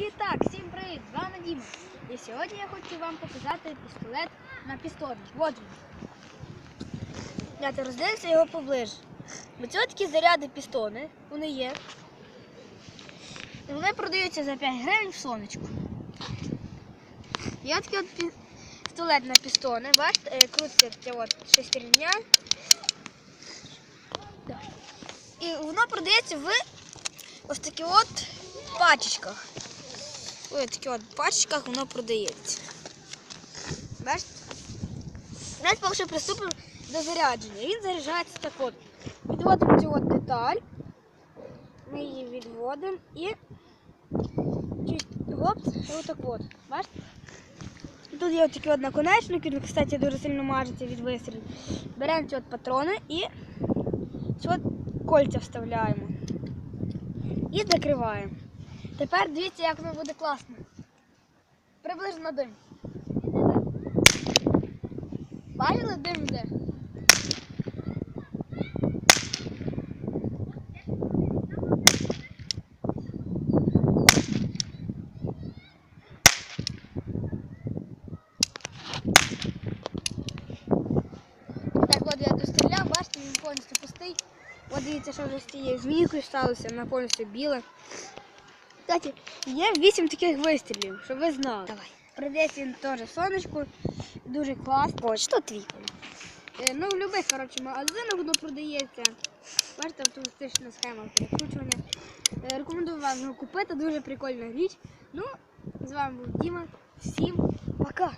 І так, всім привіт! З вами Діма. І сьогодні я хочу вам показати пістолет на пістоні. От він. Дайте, роздивимося його поближче. Бо це такі заряди пістони, вони є. І Вони продаються за 5 гривень в сонечку. Є такий от пі- пістолет на пістони. Бачите, е, крутиться ця от шестерня. І воно продається в ось таких от пачечках. Ось такі от пачечках воно продається. Бачите? Давайте поки що приступимо до зарядження. Він заряджається так от. Відводимо цю от деталь. Ми її відводимо і гопс, і отак от. Бачите? Тут є такий от наконечник, він, кстати, дуже сильно мажеться від вистрілів. Беремо ці от патрони і ці от кольця вставляємо. І закриваємо. Тепер дивіться, як воно буде класно. Приблизно дим. Бачили дим йде? Так, от я достріляв, бачите, він повністю пустий. От дивіться, що вже з цією змійкою сталося, вона повністю біла. Кстати, є 8 таких вистрілів, щоб ви знали. Давай. Продається він теж сонечко, дуже класно. О, що твій? Е, Ну, в будь-яких коротше, магазинах воно продається. Бачите, автоматична схема перекручування. Е, Рекомендую вам його купити, дуже прикольна річ. Ну, з вами був Діма. Всім пока!